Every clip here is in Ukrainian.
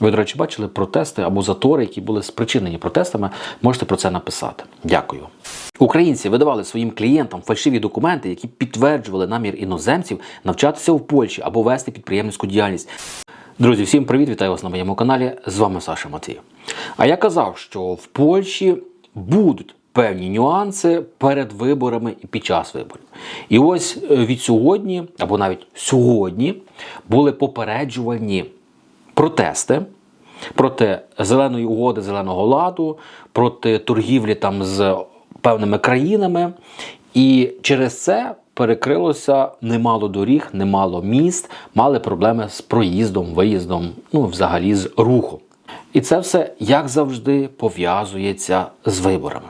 Ви, до речі, бачили протести або затори, які були спричинені протестами. Можете про це написати. Дякую. Українці видавали своїм клієнтам фальшиві документи, які підтверджували намір іноземців навчатися в Польщі або вести підприємницьку діяльність. Друзі, всім привіт! Вітаю вас на моєму каналі. З вами Саша Матвій. А я казав, що в Польщі будуть певні нюанси перед виборами і під час виборів. І ось е, від сьогодні, або навіть сьогодні, були попереджувальні протести проти зеленої угоди, зеленого ладу, проти торгівлі там з певними країнами. І через це перекрилося немало доріг, немало міст, мали проблеми з проїздом, виїздом, ну взагалі з рухом. І це все, як завжди, пов'язується з виборами.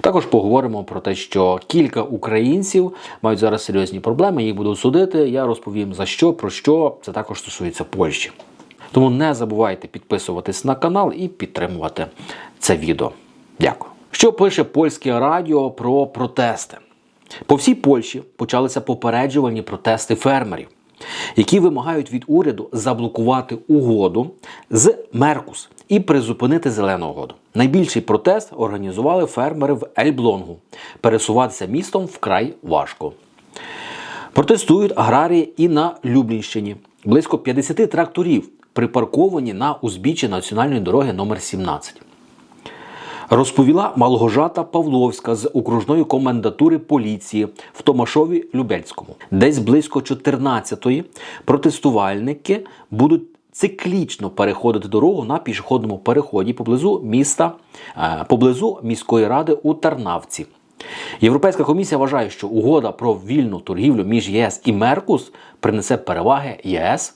Також поговоримо про те, що кілька українців мають зараз серйозні проблеми, їх будуть судити. Я розповім за що, про що це також стосується Польщі. Тому не забувайте підписуватись на канал і підтримувати це відео. Дякую. Що пише польське радіо про протести? По всій Польщі почалися попереджувальні протести фермерів, які вимагають від уряду заблокувати угоду з Меркус і призупинити зелену угоду. Найбільший протест організували фермери в Ельблонгу. Пересуватися містом вкрай важко. Протестують аграрії і на Люблінщині. Близько 50 тракторів припарковані на узбіччі національної дороги номер 17 Розповіла Малгожата Павловська з окружної комендатури поліції в Томашові Любельському. Десь близько 14-ї протестувальники будуть циклічно переходити дорогу на пішохідному переході поблизу міста, е, поблизу міської ради у Тарнавці. Європейська комісія вважає, що угода про вільну торгівлю між ЄС і Меркус принесе переваги ЄС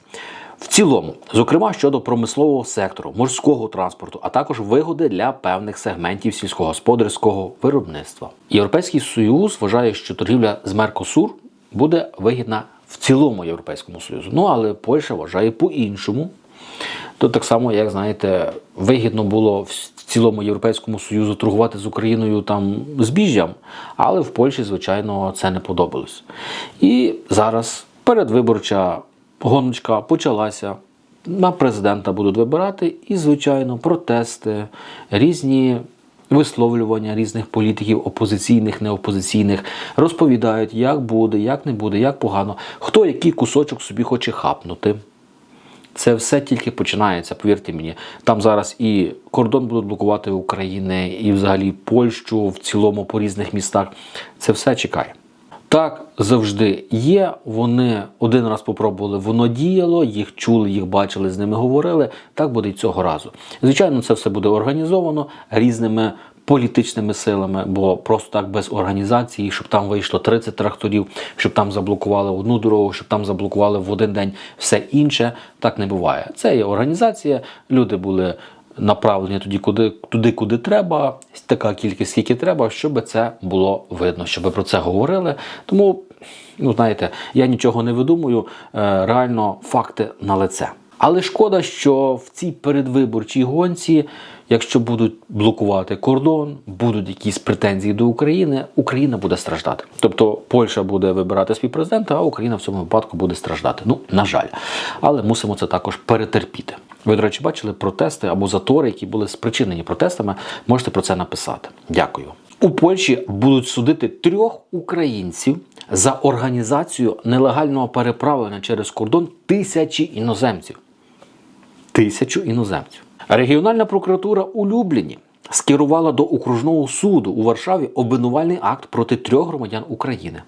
в цілому, зокрема щодо промислового сектору, морського транспорту, а також вигоди для певних сегментів сільськогосподарського виробництва. Європейський союз вважає, що торгівля з Меркосур буде вигідна в цілому Європейському Союзу. Ну але Польща вважає по-іншому. Тут так само, як знаєте, вигідно було в цілому Європейському Союзу торгувати з Україною там збіжжям, але в Польщі, звичайно, це не подобалось. І зараз передвиборча гоночка почалася. На президента будуть вибирати, і, звичайно, протести, різні висловлювання різних політиків, опозиційних, неопозиційних, розповідають, як буде, як не буде, як погано, хто який кусочок собі хоче хапнути. Це все тільки починається, повірте мені. Там зараз і кордон будуть блокувати України, і взагалі Польщу в цілому по різних містах. Це все чекає. Так завжди є. Вони один раз попробували, воно діяло, їх чули, їх бачили, з ними говорили. Так буде і цього разу. Звичайно, це все буде організовано різними політичними силами, бо просто так без організації, щоб там вийшло 30 тракторів, щоб там заблокували одну дорогу, щоб там заблокували в один день все інше. Так не буває. Це є організація. Люди були направлені туди, куди туди, куди треба, така кількість, скільки треба, щоб це було видно, щоб про це говорили. Тому, ну знаєте, я нічого не видумую, е, реально факти на лице. Але шкода, що в цій передвиборчій гонці, якщо будуть блокувати кордон, будуть якісь претензії до України, Україна буде страждати. Тобто Польща буде вибирати свій президента, а Україна в цьому випадку буде страждати. Ну, на жаль, але мусимо це також перетерпіти. Ви, до речі, бачили протести або затори, які були спричинені протестами. Можете про це написати. Дякую. У Польщі будуть судити трьох українців за організацію нелегального переправлення через кордон тисячі іноземців. Тисячу іноземців. Регіональна прокуратура у Любліні скерувала до окружного суду у Варшаві обвинувальний акт проти трьох громадян України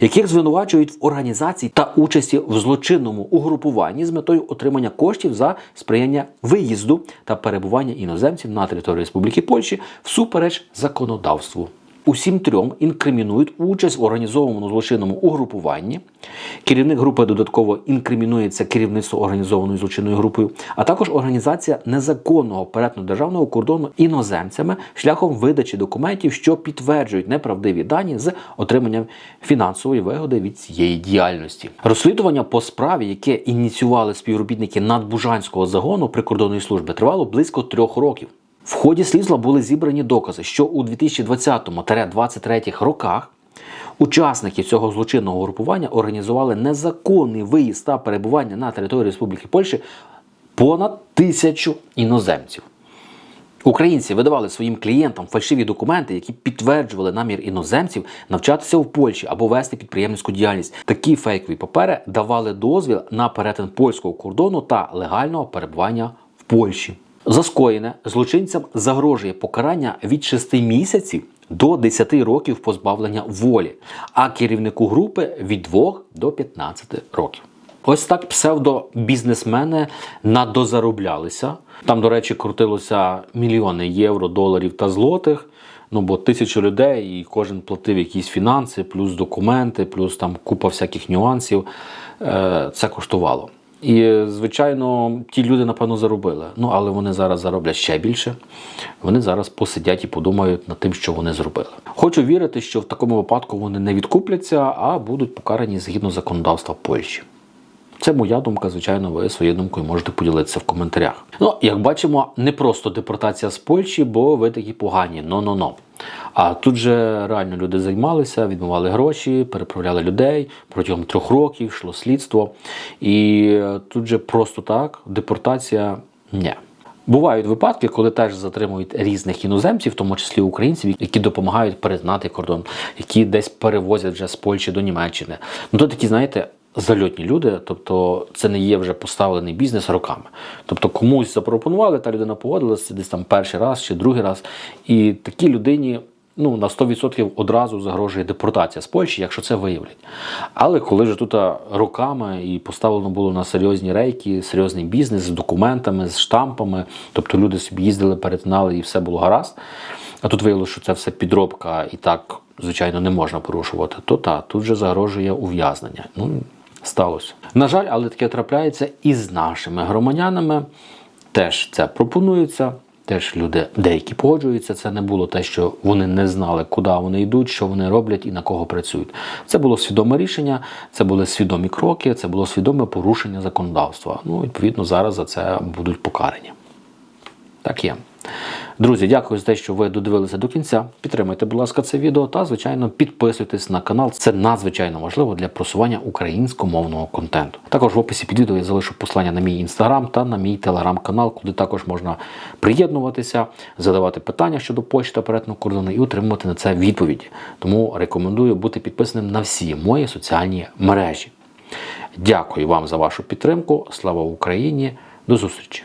яких звинувачують в організації та участі в злочинному угрупуванні з метою отримання коштів за сприяння виїзду та перебування іноземців на території Республіки Польщі всупереч законодавству. Усім трьом інкримінують участь в організованому злочинному угрупуванні. Керівник групи додатково інкримінується керівництво організованою злочинною групою, а також організація незаконного перетину державного кордону іноземцями шляхом видачі документів, що підтверджують неправдиві дані з отриманням фінансової вигоди від цієї діяльності. Розслідування по справі, яке ініціювали співробітники надбужанського загону прикордонної служби, тривало близько трьох років. В ході слідства були зібрані докази, що у 2020-2023 роках учасники цього злочинного групування організували незаконний виїзд та перебування на території Республіки Польщі понад тисячу іноземців. Українці видавали своїм клієнтам фальшиві документи, які підтверджували намір іноземців навчатися в Польщі або вести підприємницьку діяльність. Такі фейкові папери давали дозвіл на перетин польського кордону та легального перебування в Польщі. За скоєне злочинцям загрожує покарання від 6 місяців до 10 років позбавлення волі, а керівнику групи від 2 до 15 років. Ось так псевдобізнесмени надозароблялися. Там, до речі, крутилося мільйони євро, доларів та злотих. Ну, бо тисяча людей, і кожен платив якісь фінанси, плюс документи, плюс там купа всяких нюансів. Е, Це коштувало. І, звичайно, ті люди, напевно, заробили. Ну, але вони зараз зароблять ще більше. Вони зараз посидять і подумають над тим, що вони зробили. Хочу вірити, що в такому випадку вони не відкупляться, а будуть покарані згідно законодавства Польщі. Це моя думка, звичайно, ви своєю думкою можете поділитися в коментарях. Ну, як бачимо, не просто депортація з Польщі, бо ви такі погані, но-но-но. А тут же реально люди займалися, відмивали гроші, переправляли людей протягом трьох років, йшло слідство. І е, тут же просто так, депортація ні. Бувають випадки, коли теж затримують різних іноземців, в тому числі українців, які допомагають перетнати кордон, які десь перевозять вже з Польщі до Німеччини. Ну то такі, знаєте, зальотні люди, тобто це не є вже поставлений бізнес роками. Тобто комусь запропонували, та людина погодилася десь там перший раз чи другий раз. І такій людині. Ну, на 100% одразу загрожує депортація з Польщі, якщо це виявлять. Але коли вже тут роками і поставлено було на серйозні рейки, серйозний бізнес з документами, з штампами, тобто люди собі їздили, перетинали і все було гаразд. А тут виявилося, що це все підробка і так, звичайно, не можна порушувати. То та тут вже загрожує ув'язнення. Ну, сталося. На жаль, але таке трапляється і з нашими громадянами. Теж це пропонується. Теж люди деякі погоджуються. Це не було те, що вони не знали, куди вони йдуть, що вони роблять і на кого працюють. Це було свідоме рішення, це були свідомі кроки, це було свідоме порушення законодавства. Ну, відповідно, зараз за це будуть покарані. Так є. Друзі, дякую за те, що ви додивилися до кінця. Підтримайте, будь ласка, це відео та, звичайно, підписуйтесь на канал. Це надзвичайно важливо для просування українськомовного контенту. Також в описі під відео я залишу послання на мій інстаграм та на мій телеграм-канал, куди також можна приєднуватися, задавати питання щодо почти перетину кордону і отримувати на це відповіді. Тому рекомендую бути підписаним на всі мої соціальні мережі. Дякую вам за вашу підтримку. Слава Україні! До зустрічі!